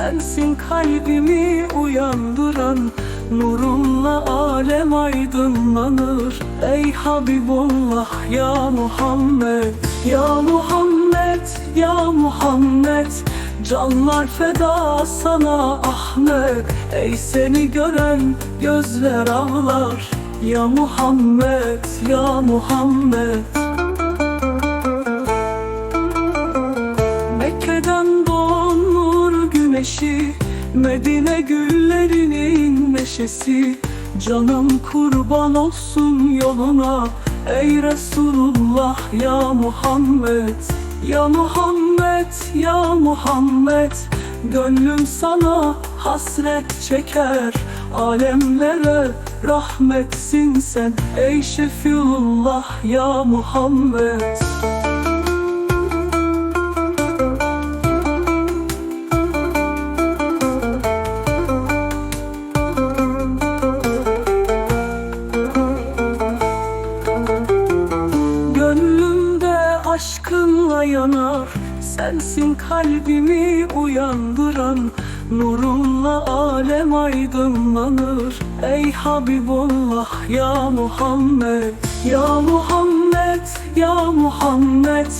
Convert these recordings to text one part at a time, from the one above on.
Sensin kalbimi uyandıran Nurunla alem aydınlanır. Ey Habibullah ya Muhammed Ya Muhammed ya Muhammed Canlar feda sana Ahmet. Ey seni gören gözler ağlar Ya Muhammed ya Muhammed Medine güllerinin neşesi Canım kurban olsun yoluna. Ey Resulullah ya Muhammed. Ya Muhammed ya Muhammed. Gönlüm sana hasret çeker. Alemlere rahmetsin sen. Ey Şefiullah ya Muhammed Sensin kalbimi uyandıran Nurunla alem aydınlanır. Ey Habibullah ya Muhammed Ya Muhammed ya Muhammed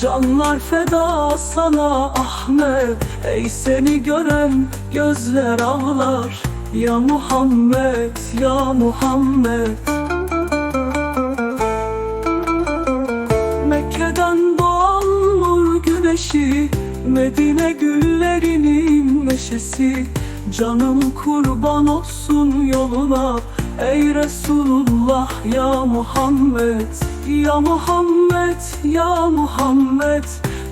Canlar feda sana Ahmet. Ey seni gören gözler ağlar Ya Muhammed ya Muhammed Medine güllerinin neşesi. Canım kurban olsun yoluna. Ey Resulullah ya Muhammed. Ya Muhammed ya Muhammed.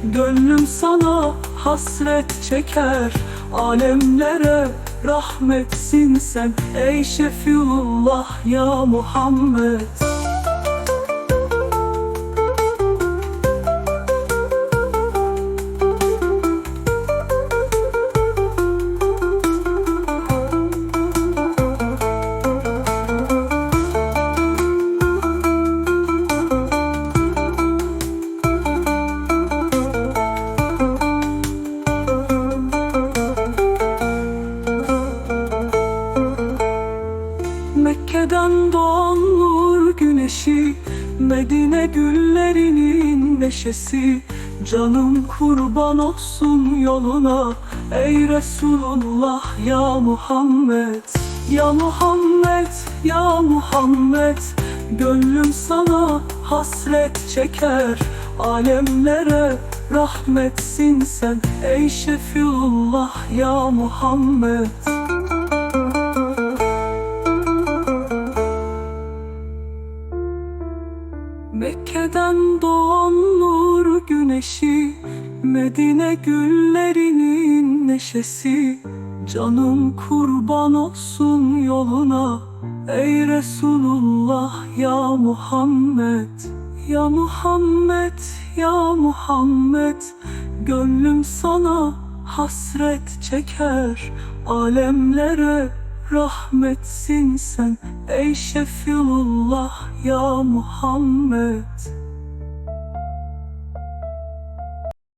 Gönlüm sana hasret çeker. Alemlere rahmetsin sen. Ey Şefiullah ya Muhammed Mekke'den doğan nur güneşi Medine güllerinin neşesi. Canım kurban olsun yoluna Ey Resulullah ya Muhammed. Ya Muhammed ya Muhammed Gönlüm sana hasret çeker. Alemlere rahmetsin sen Ey Şefiullah ya Muhammed Mekke'den doğan nur güneşi Medine güllerinin neşesi. Canım kurban olsun yoluna Ey Resulullah ya Muhammed. Ya Muhammed ya Muhammed Gönlüm sana hasret çeker. Alemlere rahmetsin sen Ey Şefiullah ya Muhammed